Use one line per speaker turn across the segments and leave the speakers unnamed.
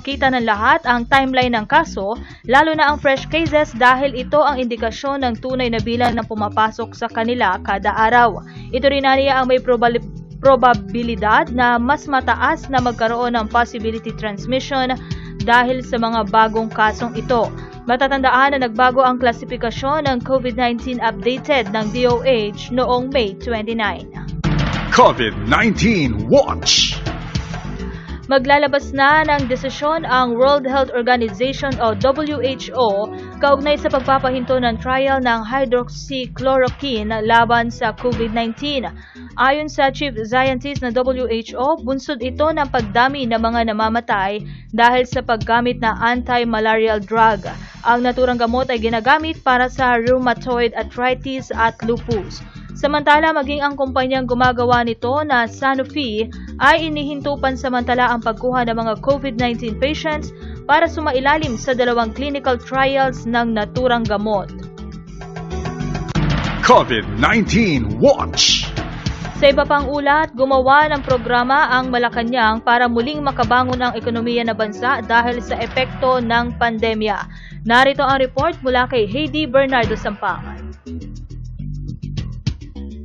Kita ng lahat ang timeline ng kaso, lalo na ang fresh cases dahil ito ang indikasyon ng tunay na bilang ng pumapasok sa kanila kada araw. Ito rin niya ang may probabilidad na mas mataas na magkaroon ng possibility transmission dahil sa mga bagong kasong ito. Matatandaan na nagbago ang klasifikasyon ng COVID-19 updated ng DOH noong May 29.
COVID-19 Watch.
Maglalabas na ng desisyon ang World Health Organization o WHO kaugnay sa pagpapahinto ng trial ng hydroxychloroquine laban sa COVID-19. Ayon sa Chief Scientist ng WHO, bunsod ito ng pagdami ng mga namamatay dahil sa paggamit ng anti-malarial drug. Ang naturang gamot ay ginagamit para sa rheumatoid arthritis at lupus. Samantala, maging ang kumpanyang gumagawa nito na Sanofi ay inihinto pansamantala ang pagkuha ng mga COVID-19 patients para sumailalim sa dalawang clinical trials ng naturang gamot.
COVID-19 Watch.
Sa iba pang ulat, gumawa ng programa ang Malacanang para muling makabangon ang ekonomiya ng bansa dahil sa epekto ng pandemya. Narito ang report mula kay Heidi Bernardo Sampangan.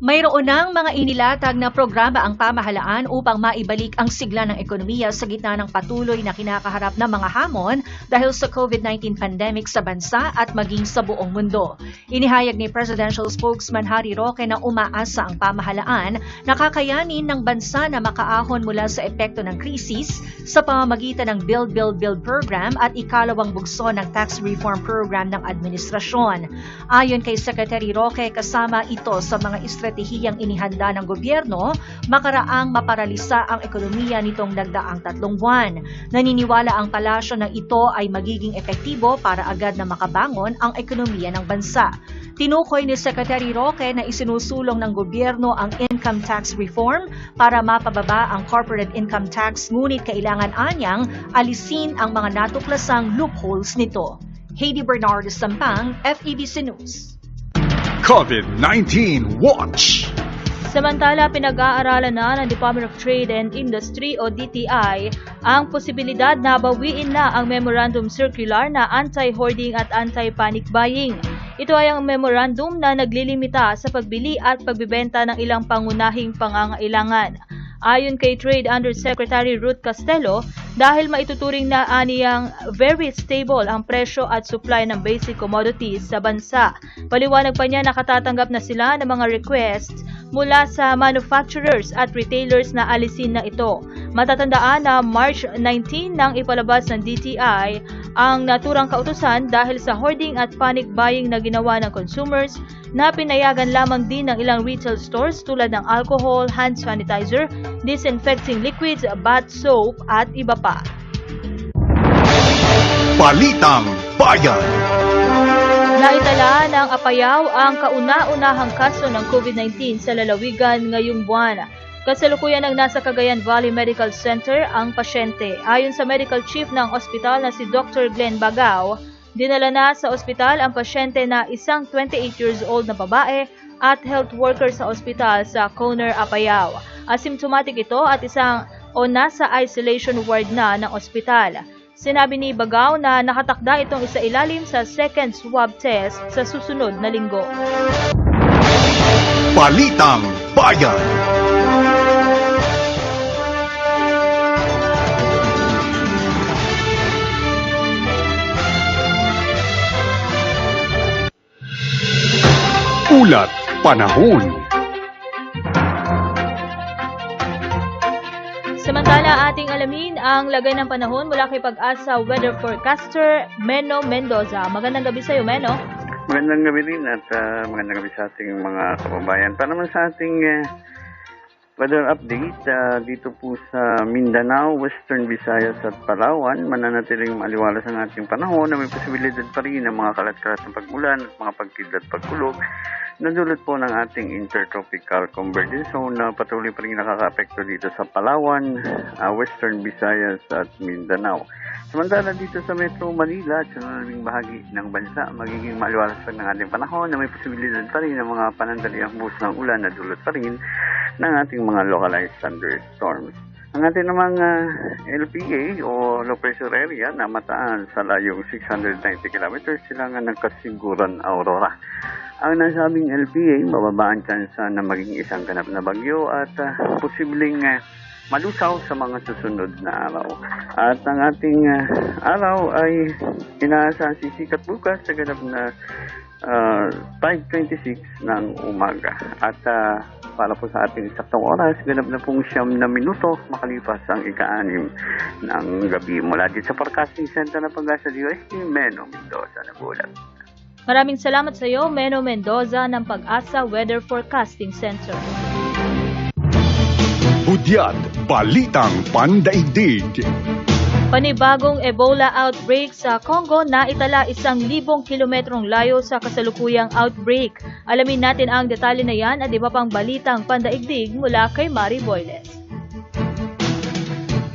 Mayroon ng mga inilatag na programa ang pamahalaan upang maibalik ang sigla ng ekonomiya sa gitna ng patuloy na kinakaharap ng mga hamon dahil sa COVID-19 pandemic sa bansa at maging sa buong mundo. Inihayag ni Presidential Spokesman Harry Roque na umaasa ang pamahalaan na kakayanin ng bansa na makaahon mula sa epekto ng krisis sa pamamagitan ng Build Build Build program at ikalawang bugso ng tax reform program ng administrasyon. Ayon kay Secretary Roque, kasama ito sa mga estratehiyang inihanda ng gobyerno makaraang maparalisa ang ekonomiya nitong nagdaang tatlong buwan. Naniniwala ang palasyo na ito ay magiging epektibo para agad na makabangon ang ekonomiya ng bansa. Tinukoy ni Secretary Roque na isinusulong ng gobyerno ang income tax reform para mapababa ang corporate income tax ngunit kailangan anyang alisin ang mga natuklasang loopholes nito. Heidi Bernardo Sampang, FEBC News.
COVID-19 Watch.
Samantala, pinag-aaralan na ng Department of Trade and Industry o DTI ang posibilidad na bawiin na ang Memorandum Circular na anti-hoarding at anti-panic buying. Ito ay ang memorandum na naglilimita sa pagbili at pagbibenta ng ilang pangunahing pangangailangan. Ayon kay Trade Undersecretary Ruth Castello, dahil maituturing na aniyang very stable ang presyo at supply ng basic commodities sa bansa. Paliwanag pa niya nakatatanggap na sila ng mga requests mula sa manufacturers at retailers na alisin na ito. Matatandaan na March 19 nang ipalabas ng DTI ang naturang kautusan dahil sa hoarding at panic buying na ginawa ng consumers na pinayagan lamang din ng ilang retail stores tulad ng alcohol, hand sanitizer, disinfecting liquids, bath soap at iba pa.
Balitang Bayan.
Naitala ng Apayao ang kauna-unahang kaso ng COVID-19 sa lalawigan ngayong buwan. Kasalukuyan ng nasa Cagayan Valley Medical Center ang pasyente. Ayon sa medical chief ng ospital na si Dr. Glenn Bagao, dinala na sa ospital ang pasyente na isang 28 years old na babae at health worker sa ospital sa Coner, Apayao. Asymptomatic ito at isang o nasa isolation ward na ng ospital. Sinabi ni Bagaw na nakatakda itong isa ilalim sa second swab test sa susunod na linggo.
Balitang Bayan. Ulat Panahon.
Samantala, ating alamin ang lagay ng panahon mula kay Pag-asa Weather Forecaster Meno Mendoza. Magandang gabi sa iyo, Meno.
Magandang gabi rin at ah, magandang gabi sa ating mga kababayan. Para naman sa ating eh, weather update, ah, dito po sa Mindanao, Western Visayas at Palawan, mananatiling maliwalas ang ating panahon na may posibilidad pa rin ng mga kalat-kalat ng pag-ulan at mga pagkidlat pagkulog na dulot po ng ating intertropical convergence zone na patuloy pa rin nakaka-apekto dito sa Palawan, ah, Western Visayas at Mindanao. Samantala dito sa Metro Manila at sa maraming bahagi ng bansa, magiging maliwalas pa ng ating panahon na may posibilidad pa rin ng mga panandaliang buhos ng ulan na dulot pa rin ng ating mga localized thunderstorms. Ang ating namang ah, LPA o low pressure area na mataan sa layong 690 kilometers sila nga nagkasiguran Aurora. Ang nasabing LPA, mababaan tsansa na maging isang ganap na bagyo at ah, posibleng ah, malusaw sa mga susunod na araw. At ang ating ah, araw ay inaasahan sisikat bukas sa ganap na ah, 5.26 ng umaga. At ah, para po sa ating saktong oras, ganap na pong siyam na minuto makalipas ang ika-anim ng gabi. Mula dito sa Forecasting Center ng Pag-asa DOST, Meno Mendoza na bulat.
Maraming salamat sa iyo, Meno Mendoza ng Pag-asa Weather Forecasting Center.
Hudyat Balitang Pandaigdig.
Panibagong Ebola outbreak sa Congo na itala isang libong kilometrong layo sa kasalukuyang outbreak. Alamin natin ang detalye na yan at iba pang balitang pandaigdig mula kay Mari Boyles.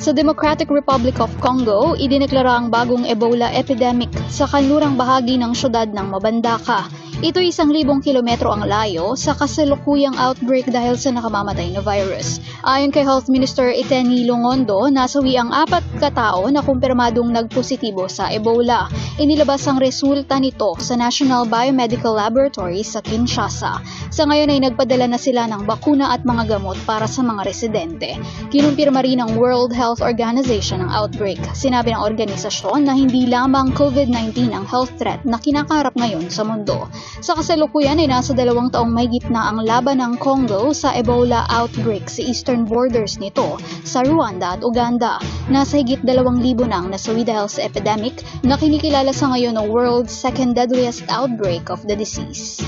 Sa Democratic Republic of Congo, idineklara ang bagong Ebola epidemic sa kanlurang bahagi ng syudad ng Mabandaka. Ito isang libong kilometro ang layo sa kasalukuyang outbreak dahil sa nakamamatay na virus. Ayon kay Health Minister Eteni Longondo, nasawi ang apat katao na kumpirmadong nagpositibo sa Ebola. Inilabas ang resulta nito sa National Biomedical Laboratory sa Kinshasa. Sa ngayon ay nagpadala na sila ng bakuna at mga gamot para sa mga residente. Kinumpirma rin ng World Health Organization ang outbreak. Sinabi ng organisasyon na hindi lamang COVID-19 ang health threat na kinakarap ngayon sa mundo. Sa kasalukuyan ay nasa dalawang taong may gitna ang laban ng Congo sa Ebola outbreak sa eastern borders nito sa Rwanda at Uganda. Nasa higit dalawang libo na ang nasawi dahil sa epidemic na kinikilala sa ngayon ng world's second deadliest outbreak of the disease.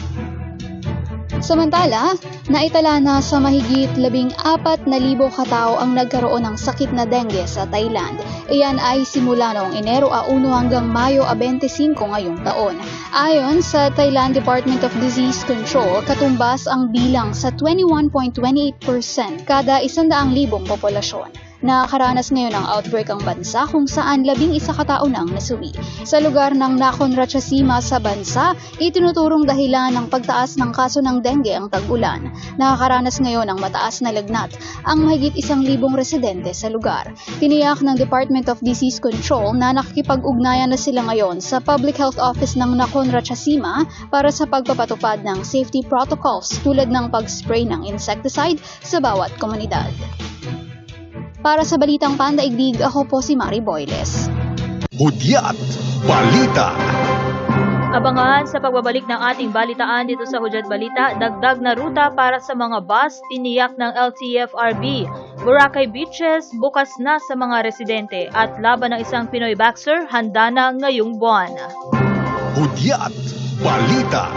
Samantala, naitala na sa mahigit labing apat na libo katao ang nagkaroon ng sakit na dengue sa Thailand. Iyan ay simula noong Enero a 1 hanggang Mayo a 25 ngayong taon. Ayon sa Thailand Department of Disease Control, katumbas ang bilang sa 21.28% kada 100,000 populasyon. Nakakaranas ngayon ng outbreak ang bansa kung saan labing isa katao nang nasuwi. Sa lugar ng Nakhon Ratchasima sa bansa, itinuturong dahilan ng pagtaas ng kaso ng dengue ang tag-ulan. Nakakaranas ngayon ng mataas na lagnat ang mahigit isang libong residente sa lugar. Tiniyak ng Department of Disease Control na nakikipag-ugnayan na sila ngayon sa Public Health Office ng Nakhon Ratchasima para sa pagpapatupad ng safety protocols tulad ng pag-spray ng insecticide sa bawat komunidad. Para sa Balitang Pandaigdig, ako po si Mari Boyles.
Hudyat Balita.
Abangan sa pagbabalik ng ating balitaan dito sa Hudyat Balita, dagdag na ruta para sa mga bus tiniyak ng LTFRB. Boracay Beaches bukas na sa mga residente at laban ng isang Pinoy boxer handa na ngayong buwan.
Hudyat Balita.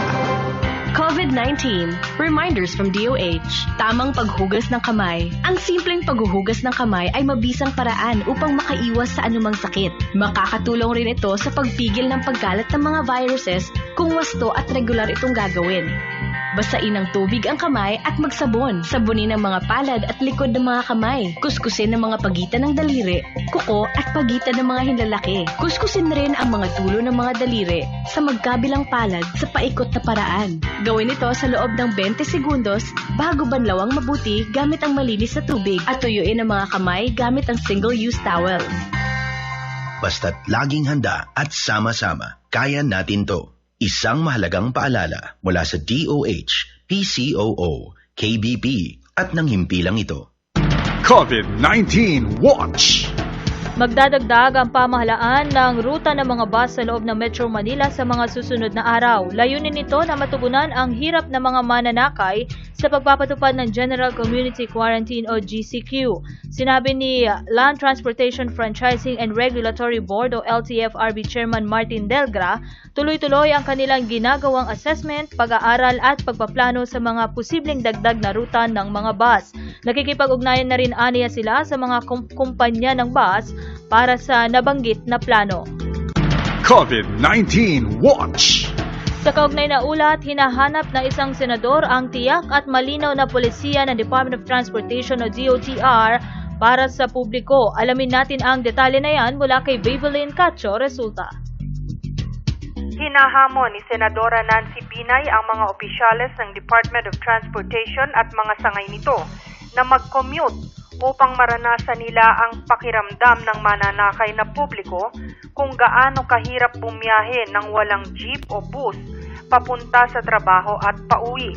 COVID-19, reminders from DOH, tamang paghugas ng kamay. Ang simpleng paghuhugas ng kamay ay mabisang paraan upang makaiwas sa anumang sakit. Makakatulong rin ito sa pagpigil ng pagkalat ng mga viruses kung wasto at regular itong gagawin. Basain ng tubig ang kamay at magsabon. Sabunin ang mga palad at likod ng mga kamay. Kuskusin ang mga pagitan ng daliri, kuko at pagitan ng mga hinlalaki. Kuskusin rin ang mga tulo ng mga daliri sa magkabilang palad sa paikot na paraan. Gawin ito sa loob ng 20 segundos bago banlawang mabuti gamit ang malinis na tubig at tuyuin ang mga kamay gamit ang single-use towel.
Basta't laging handa at sama-sama, kaya natin to. Isang mahalagang paalala mula sa DOH, PCOO, KBP at ng himpilang ito.
COVID-19 Watch.
Magdadagdag ang pamahalaan ng ruta ng mga bus sa loob ng Metro Manila sa mga susunod na araw. Layunin nito na matugunan ang hirap ng mga mananakay sa pagpapatupad ng General Community Quarantine o GCQ. Sinabi ni Land Transportation Franchising and Regulatory Board o LTFRB Chairman Martin Delgra, tuloy-tuloy ang kanilang ginagawang assessment, pag-aaral at pagpaplano sa mga posibleng dagdag na ruta ng mga bus. Nakikipag-ugnayan na rin aniya sila sa mga kum- kumpanya ng bus para sa nabanggit na plano.
COVID-19 Watch.
Sa kaugnay na ulat, hinahanap na isang senador ang tiyak at malinaw na polisiya ng Department of Transportation o DOTR para sa publiko. Alamin natin ang detalye na yan mula kay Babylin Cacho Resulta.
Hinahamon ni Senadora Nancy Binay ang mga opisyales ng Department of Transportation at mga sangay nito na mag-commute upang maranasan nila ang pakiramdam ng mananakay na publiko kung gaano kahirap bumiyahe ng walang jeep o bus papunta sa trabaho at pauwi.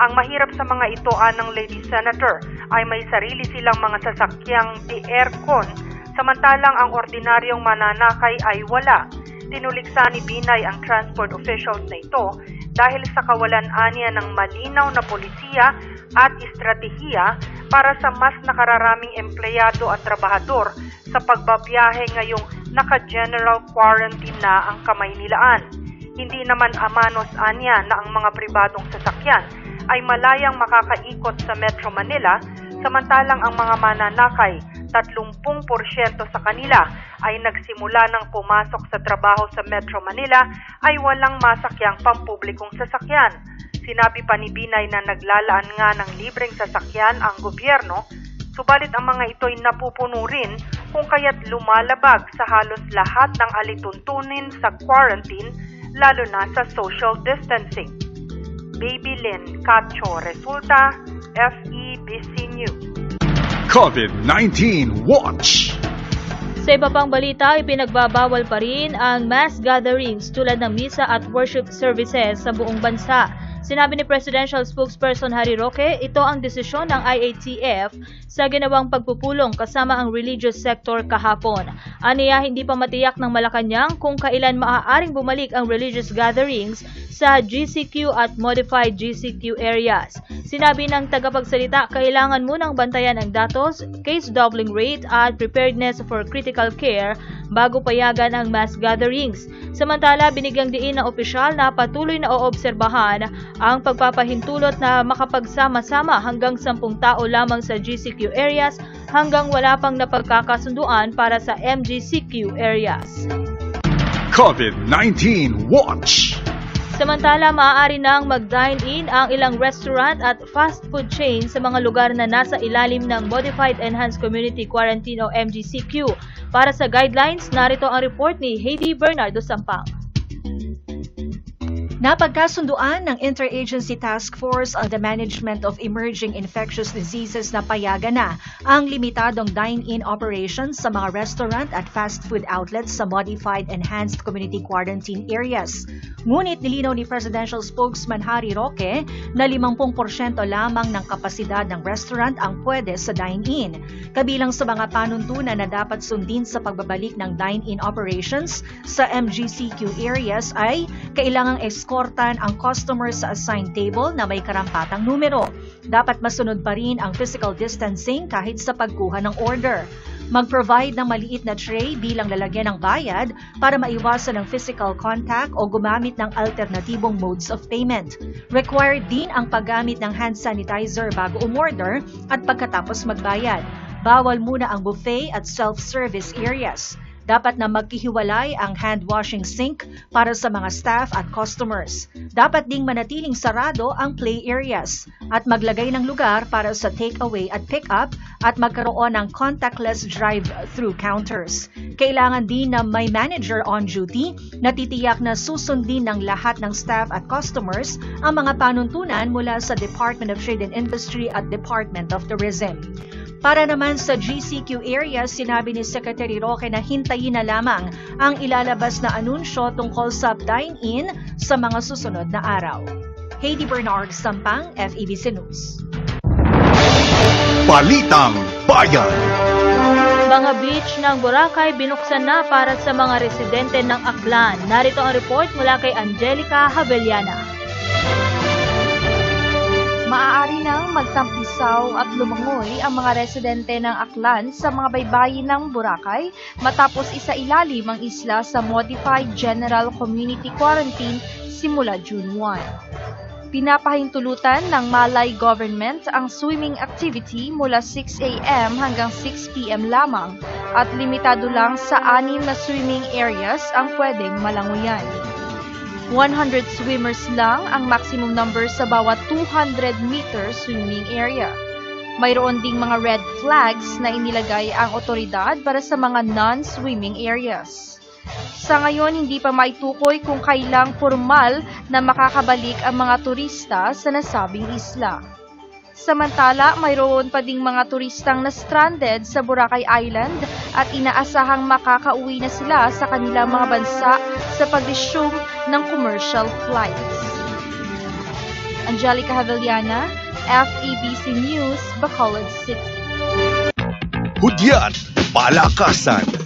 Ang mahirap sa mga ito anang Lady Senator ay may sarili silang mga sasakyang di aircon samantalang ang ordinaryong mananakay ay wala. Tinuliksa ni Binay ang transport officials na ito dahil sa kawalan aniya ng malinaw na polisiya at estratehiya para sa mas nakararaming empleyado at trabahador sa pagbabiyahe ngayong naka-general quarantine na ang Kamaynilaan. Hindi naman amanos anya na ang mga pribadong sasakyan ay malayang makakaikot sa Metro Manila samantalang ang mga mananakay 30% sa kanila ay nagsimula ng pumasok sa trabaho sa Metro Manila ay walang masakyang pampublikong sasakyan. Sinabi pa ni Binay na naglalaan nga ng libreng sasakyan ang gobyerno, subalit ang mga ito'y napupuno rin kung kaya't lumalabag sa halos lahat ng alituntunin sa quarantine, lalo na sa social distancing. Baby Lynn Cacho Resulta, FEBC News.
COVID-19 Watch.
Sa iba pang balita, ipinagbabawal pa rin ang mass gatherings tulad ng misa at worship services sa buong bansa. Sinabi ni Presidential Spokesperson Harry Roque, ito ang desisyon ng IATF sa ginawang pagpupulong kasama ang religious sector kahapon. Aniya, hindi pa matiyak ng Malacanang kung kailan maaaring bumalik ang religious gatherings sa GCQ at modified GCQ areas. Sinabi ng tagapagsalita, kailangan munang bantayan ang datos, case doubling rate at preparedness for critical care bago payagan ang mass gatherings. Samantala, binigyang diin ng opisyal na patuloy na oobserbahan ang pagpapahintulot na makapagsama-sama hanggang 10 tao lamang sa GCQ areas hanggang wala pang napagkakasunduan para sa MGCQ areas.
COVID-19 Watch.
Samantala, maaari nang mag-dine-in ang ilang restaurant at fast food chain sa mga lugar na nasa ilalim ng Modified Enhanced Community Quarantine o MGCQ. Para sa guidelines, narito ang report ni Heidi Bernardo Sampang.
Napagkasunduan ng Interagency Task Force on the Management of Emerging Infectious Diseases na payagan na ang limitadong dine-in operations sa mga restaurant at fast food outlets sa Modified Enhanced Community Quarantine areas. Ngunit nilinaw ni Presidential Spokesman Harry Roque na 50% lamang ng kapasidad ng restaurant ang pwede sa dine-in. Kabilang sa mga panuntunan na dapat sundin sa pagbabalik ng dine-in operations sa MGCQ areas ay kailangang eskortan ang customer sa assigned table na may karampatang numero. Dapat masunod pa rin ang physical distancing kahit sa pagkuha ng order. Mag-provide ng maliit na tray bilang lalagyan ng bayad para maiwasan ang physical contact o gumamit ng alternatibong modes of payment. Required din ang paggamit ng hand sanitizer bago umorder at pagkatapos magbayad. Bawal muna ang buffet at self-service areas. Dapat na magkihiwalay ang hand washing sink para sa mga staff at customers. Dapat ding manatiling sarado ang play areas at maglagay ng lugar para sa take-away at pick-up at magkaroon ng contactless drive-through counters. Kailangan din na may manager on duty na titiyak na susundin ng lahat ng staff at customers ang mga panuntunan mula sa Department of Trade and Industry at Department of Tourism. Para naman sa GCQ area, sinabi ni Secretary Roque na hintayin na lamang ang ilalabas na anunsyo tungkol sa dine-in sa mga susunod na araw. Heidi Bernard Sampang, FEBC News.
Balitang Bayan.
Mga beach ng Boracay binuksan na para sa mga residente ng Aklan. Narito ang report mula kay Angelica Haveliana.
Nang magtampisaw at lumangoy ang mga residente ng Aklan sa mga baybayin ng Boracay matapos isa ilalim ang isla sa Modified General Community Quarantine simula June 1. Pinapahintulutan ng Malay Government ang swimming activity mula 6 a.m. hanggang 6 p.m. lamang at limitado lang sa anim na swimming areas ang pwedeng malanguyan. 100 swimmers lang ang maximum number sa bawat 200 meter swimming area. Mayroon ding mga red flags na inilagay ang otoridad para sa mga non-swimming areas. Sa ngayon, hindi pa maitukoy kung kailang formal na makakabalik ang mga turista sa nasabing isla. Samantala, mayroon pa ding mga turistang na stranded sa Boracay Island at inaasahang makakauwi na sila sa kanilang mga bansa sa pag-resume ng commercial flights. Angelica Havillana, FEBC News, Bacolod City.
Hudyat, Palakasan,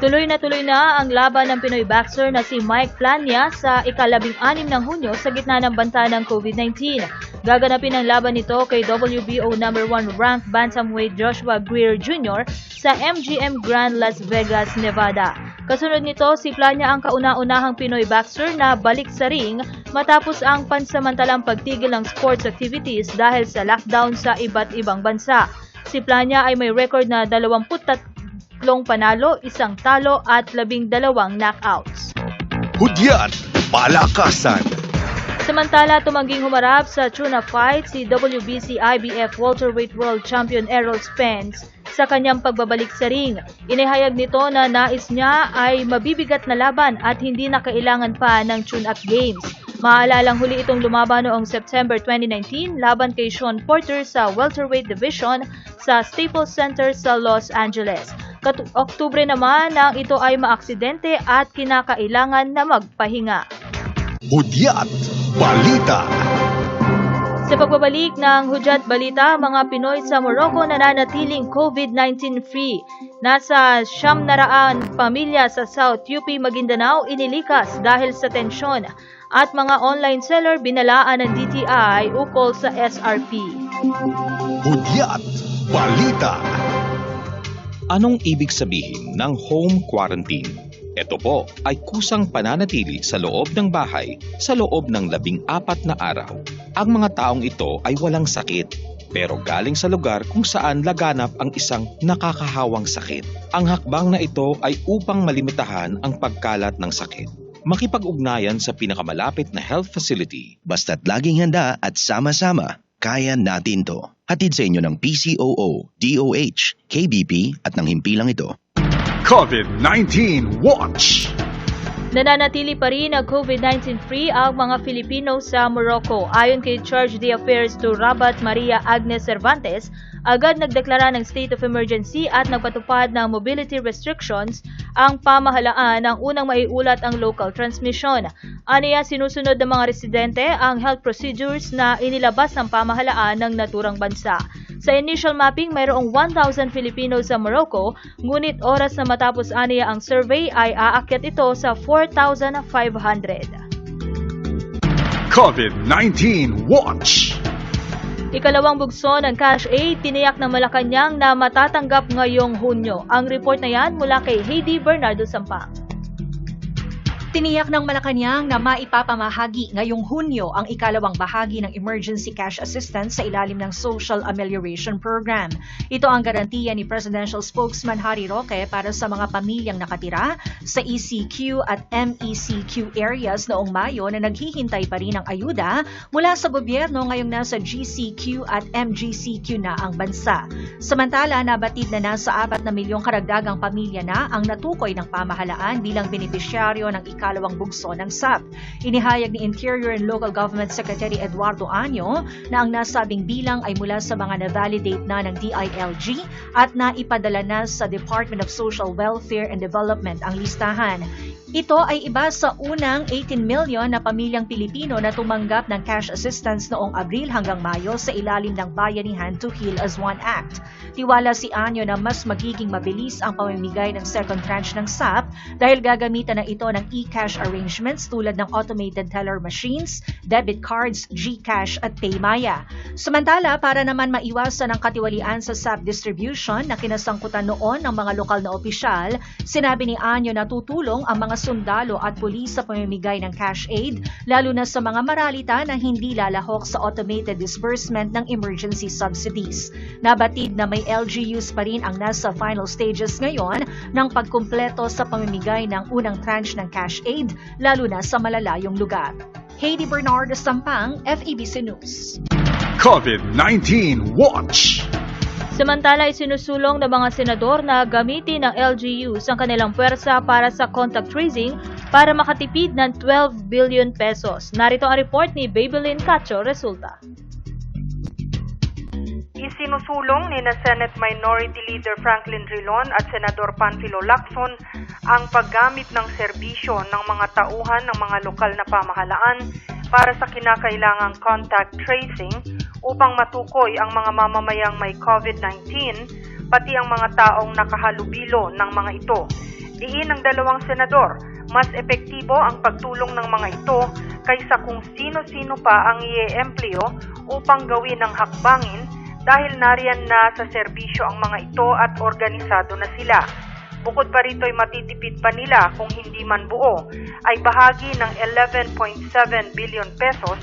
Tuloy na tuloy na ang laban ng Pinoy boxer na si Mike Plania sa ikalabing anim ng Hunyo sa gitna ng banta ng COVID-19. Gaganapin ang laban nito kay WBO number 1 ranked bantamweight Joshua Greer Jr. sa MGM Grand Las Vegas, Nevada. Kasunod nito, si Plania ang kauna-unahang Pinoy boxer na balik sa ring matapos ang pansamantalang pagtigil ng sports activities dahil sa lockdown sa iba't ibang bansa. Si Plania ay may record na 23 tatlong panalo, isang talo at labing dalawang knockouts.
Hudyat, Palakasan,
Samantala, tumangging humarap sa tuna fight si WBC IBF Welterweight World Champion Errol Spence sa kanyang pagbabalik sa ring. Inihayag nito na nais niya ay mabibigat na laban at hindi na kailangan pa ng tune-up games. Maalalang huli itong lumaban noong September 2019 laban kay Sean Porter sa welterweight division sa Staples Center sa Los Angeles. Kat- Oktubre naman nang ito ay maaksidente at kinakailangan na magpahinga.
Hudyat, Balita,
Sa pagbabalik ng Hudyat Balita, mga Pinoy sa Morocco nananatiling COVID-19 free. Nasa siyam na raan pamilya sa South UP Maguindanao inilikas dahil sa tensyon at mga online seller binalaan ng DTI ukol sa SRP.
Hudyat, Balita,
Anong ibig sabihin ng home quarantine? Ito po ay kusang pananatili sa loob ng bahay sa loob ng labing apat na araw. Ang mga taong ito ay walang sakit pero galing sa lugar kung saan laganap ang isang nakakahawang sakit. Ang hakbang na ito ay upang malimitahan ang pagkalat ng sakit. Makipag-ugnayan sa pinakamalapit na health facility
Basta't laging handa at sama-sama, kaya natin to. Hatid sa inyo ng PCOO, DOH, KBP at ng himpilang ito.
COVID-19 Watch,
Nananatili pa rin ang COVID-19 free ang mga Filipino sa Morocco. Ayon kay Charge d'Affaires to Rabat Maria Agnes Cervantes, agad nagdeklara ng state of emergency at nagpatupad ng mobility restrictions ang pamahalaan ng unang maiulat ang local transmission. Aniya sinusunod ng mga residente ang health procedures na inilabas ng pamahalaan ng naturang bansa. Sa initial mapping, mayroong 1,000 Filipino sa Morocco, ngunit oras na matapos aniya ang survey ay aakyat ito sa 4,500.
COVID-19 Watch,
Ikalawang bugso ng Cash Aid, tiniyak ng Malacanang na matatanggap ngayong Hunyo. Ang report na yan mula kay Heidi Bernardo Sampang.
Tiniyak ng Malacanang na maipapamahagi ngayong Hunyo ang ikalawang bahagi ng Emergency Cash Assistance sa ilalim ng Social Amelioration Program. Ito ang garantiya ni Presidential Spokesman Harry Roque para sa mga pamilyang nakatira sa ECQ at MECQ areas noong Mayo na naghihintay pa rin ng ayuda mula sa gobyerno ngayong nasa GCQ at MGCQ na ang bansa. Samantala, nabatid na nasa 4 na milyong karagdagang pamilya na ang natukoy ng pamahalaan bilang benepisyaryo ng ikalawang bugso ng SAP. Inihayag ni Interior and Local Government Secretary Eduardo Año na ang nasabing bilang ay mula sa mga na-validate na ng DILG at naipadala na sa Department of Social Welfare and Development ang listahan. Ito ay iba sa unang 18 million na pamilyang Pilipino na tumanggap ng cash assistance noong Abril hanggang Mayo sa ilalim ng Bayanihan to Heal as One Act. Tiwala si Anyo na mas magiging mabilis ang pamimigay ng second tranche ng SAP dahil gagamitan na ito ng e-cash arrangements tulad ng automated teller machines, debit cards, GCash at Paymaya. Samantala, para naman maiwasan ang katiwalian sa SAP distribution na kinasangkutan noon ng mga lokal na opisyal, sinabi ni Anyo na tutulong ang mga sundalo at pulis sa pamimigay ng cash aid, lalo na sa mga maralita na hindi lalahok sa automated disbursement ng emergency subsidies. Nabatid na may LGUs pa rin ang nasa final stages ngayon ng pagkumpleto sa pamimigay ng unang tranche ng cash aid, lalo na sa malalayong lugar. Heidi Bernardo Sampang, FEBC News.
COVID-19 Watch,
Samantala, isinusulong ng mga senador na gamitin ng LGUs ang kanilang puwersa para sa contact tracing para makatipid ng 12 billion pesos. Narito ang report ni Babylin Cacho Resulta.
Isinusulong ni na Senate Minority Leader Franklin Drilon at Senador Panfilo Lacson ang paggamit ng serbisyo ng mga tauhan ng mga lokal na pamahalaan para sa kinakailangang contact tracing upang matukoy ang mga mamamayang may COVID-19 pati ang mga taong nakahalubilo ng mga ito. Diin ng dalawang senador, mas epektibo ang pagtulong ng mga ito kaysa kung sino-sino pa ang i-empleo upang gawin ang hakbangin dahil nariyan na sa serbisyo ang mga ito at organisado na sila. Bukod pa rito ay matitipid pa nila kung hindi man buo ay bahagi ng 11.7 billion pesos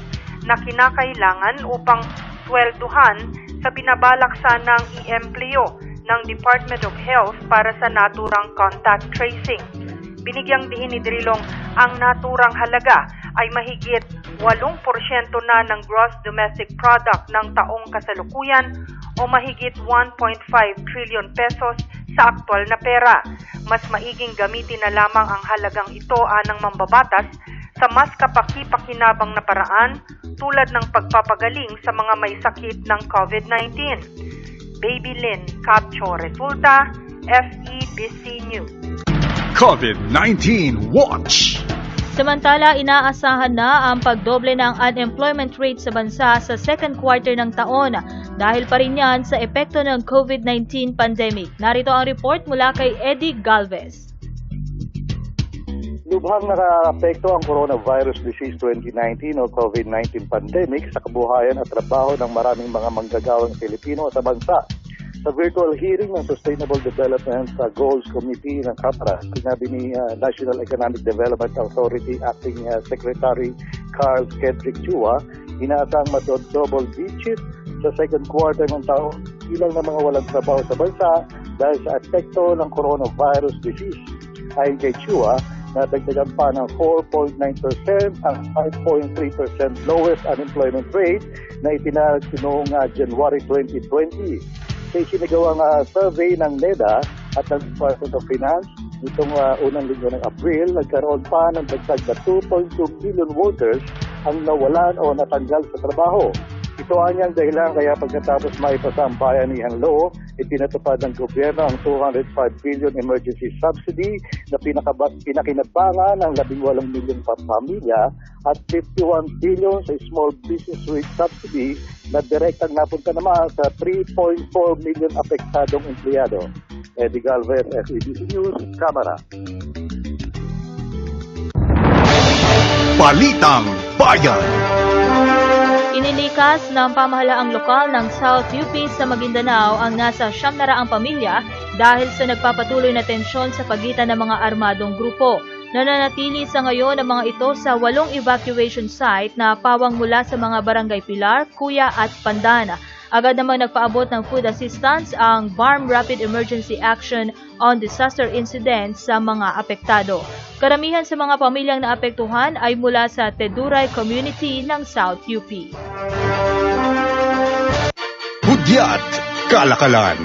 na kinakailangan upang swelduhan sa binabalak sanang i-empleo ng Department of Health para sa naturang contact tracing. Binigyang diin ni Drilong ang naturang halaga ay mahigit 8% na ng gross domestic product ng taong kasalukuyan o mahigit 1.5 trillion pesos sa aktwal na pera. Mas maiging gamitin na lamang ang halagang ito anang mambabatas sa mas kapaki-pakinabang na paraan tulad ng pagpapagaling sa mga may sakit ng COVID-19. Baby Lynn Capcho Resulta, FEBC News.
COVID-19 Watch.
Samantala, inaasahan na ang pagdoble ng unemployment rate sa bansa sa second quarter ng taon dahil pa rin yan sa epekto ng COVID-19 pandemic. Narito ang report mula kay Eddie Galvez.
Lubhang nakaapekto ang coronavirus disease 2019 o COVID-19 pandemic sa kabuhayan at trabaho ng maraming mga manggagawang Pilipino sa bansa. Sa virtual hearing ng Sustainable Development Goals Committee ng Kamara, sinabi ni uh, National Economic Development Authority Acting uh, Secretary Carl Kedrick Chua, inaasang matod-double digit sa second quarter ng taon bilang ng mga walang trabaho sa bansa dahil sa epekto ng coronavirus disease. Ayon kay Chua, nadagdagan pa ng 4.9% ang 5.3% lowest unemployment rate na itinag noong uh, January 2020. Sa isinagawang uh, survey ng NEDA at ng Department of Finance nitong uh, unang linggo ng April, nagkaroon pa ng dagdag na 2.2 million workers ang nawalan o natanggal sa trabaho. Ito ang niyang dahilan kaya pagkatapos maipasa ang bayanihan law, ipinatupad ng gobyerno ang 205 billion emergency subsidy na pinakinabangan ng 18 milyong pamilya at 51 billion sa small business rate subsidy na direktang napunta naman sa 3.4 million apektadong empleyado. Eddie Galvez, FEBC News, Kamara.
Balitang Bayan.
Inilikas ng pamahalaang lokal ng South UP sa Maguindanao ang nasa siyam na raang pamilya dahil sa nagpapatuloy na tensyon sa pagitan ng mga armadong grupo. Nananatili sa ngayon ang mga ito sa walong evacuation site na pawang mula sa mga barangay Pilar, Kuya at Pandana. Agad namang nagpaabot ng food assistance ang BARM Rapid Emergency Action on Disaster Incidents sa mga apektado. Karamihan sa mga pamilyang naapektuhan ay mula sa Teduray Community ng South UP.
Hudyat Kalakalan.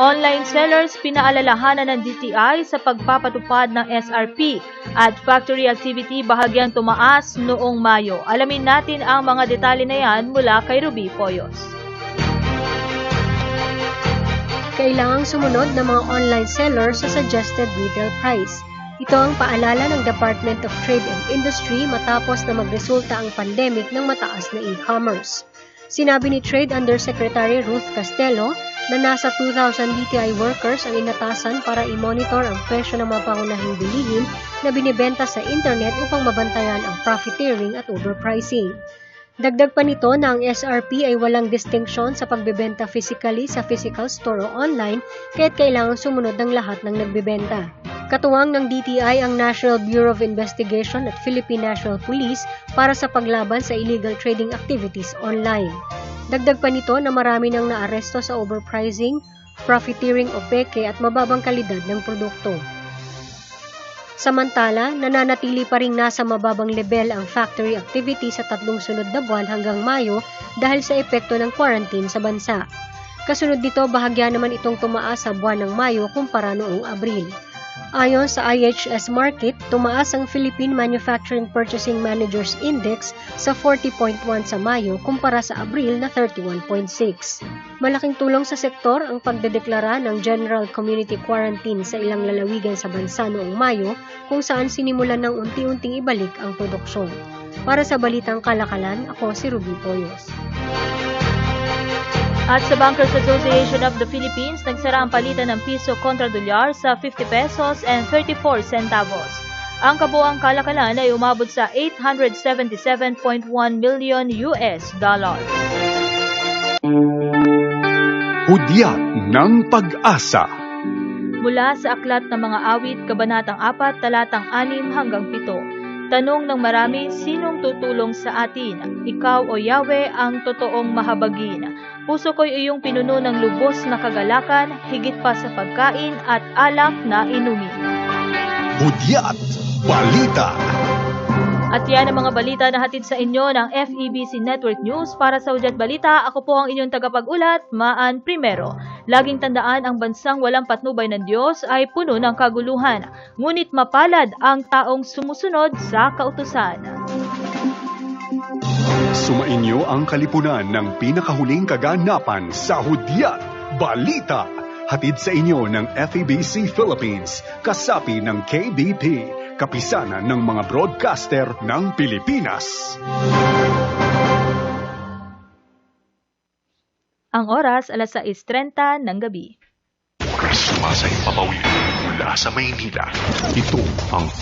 Online sellers pinaalalahanan ng DTI sa pagpapatupad ng SRP at factory activity bahagyang tumaas noong Mayo. Alamin natin ang mga detalye na yan mula kay Ruby Poyos.
Kailangang sumunod ng mga online sellers sa suggested retail price. Ito ang paalala ng Department of Trade and Industry matapos na magresulta ang pandemic ng mataas na e-commerce. Sinabi ni Trade Undersecretary Ruth Castello na nasa 2,000 DTI workers ang inatasan para i-monitor ang presyo ng mga pangunahing bilihin na binibenta sa internet upang mabantayan ang profiteering at overpricing. Dagdag pa nito na ang SRP ay walang distinction sa pagbebenta physically sa physical store o online kaya't kailangan sumunod ng lahat ng nagbebenta. Katuwang ng DTI ang National Bureau of Investigation at Philippine National Police para sa paglaban sa illegal trading activities online. Dagdag pa nito na marami nang naaresto sa overpricing, profiteering o peke at mababang kalidad ng produkto. Samantala, nananatili pa rin nasa mababang level ang factory activity sa tatlong sunod na buwan hanggang Mayo dahil sa epekto ng quarantine sa bansa. Kasunod dito, bahagya naman itong tumaas sa buwan ng Mayo kumpara noong Abril. Ayon sa IHS Market, tumaas ang Philippine Manufacturing Purchasing Managers Index sa 40.1 sa Mayo kumpara sa Abril na 31.6. Malaking tulong sa sektor ang pagdedeklara ng General Community Quarantine sa ilang lalawigan sa bansa noong Mayo kung saan sinimulan ng unti-unting ibalik ang produksyon. Para sa Balitang Kalakalan, ako si Ruby Poyos.
At sa Bankers Association of the Philippines, nagsara ang palitan ng piso kontra dolyar sa 50 pesos and 34 centavos. Ang kabuang kalakalan ay umabot sa 877.1 million US dollars.
Hudyat ng pag-asa.
Mula sa aklat ng mga awit, kabanatang 4, talatang 6 hanggang 7. Tanong ng marami, sinong tutulong sa atin? Ikaw o Yahweh ang totoong mahabagin. Puso ko'y iyong pinuno ng lubos na kagalakan, higit pa sa pagkain at alak na inumin.
Hudyat Balita.
At yan ang mga balita na hatid sa inyo ng FEBC Network News. Para sa Udyat Balita, ako po ang inyong tagapag-ulat, Maan Primero. Laging tandaan ang bansang walang patnubay ng Diyos ay puno ng kaguluhan. Ngunit mapalad ang taong sumusunod sa kautusan.
Sumainyo ang kalipunan ng pinakahuling kaganapan sa Hudyat Balita. Hatid sa inyo ng FEBC Philippines, kasapi ng KBP, kapisanan ng mga broadcaster ng Pilipinas.
Ang oras, alas 6.30 ng gabi.
Sumasay papawid mula sa Maynila. Ito ang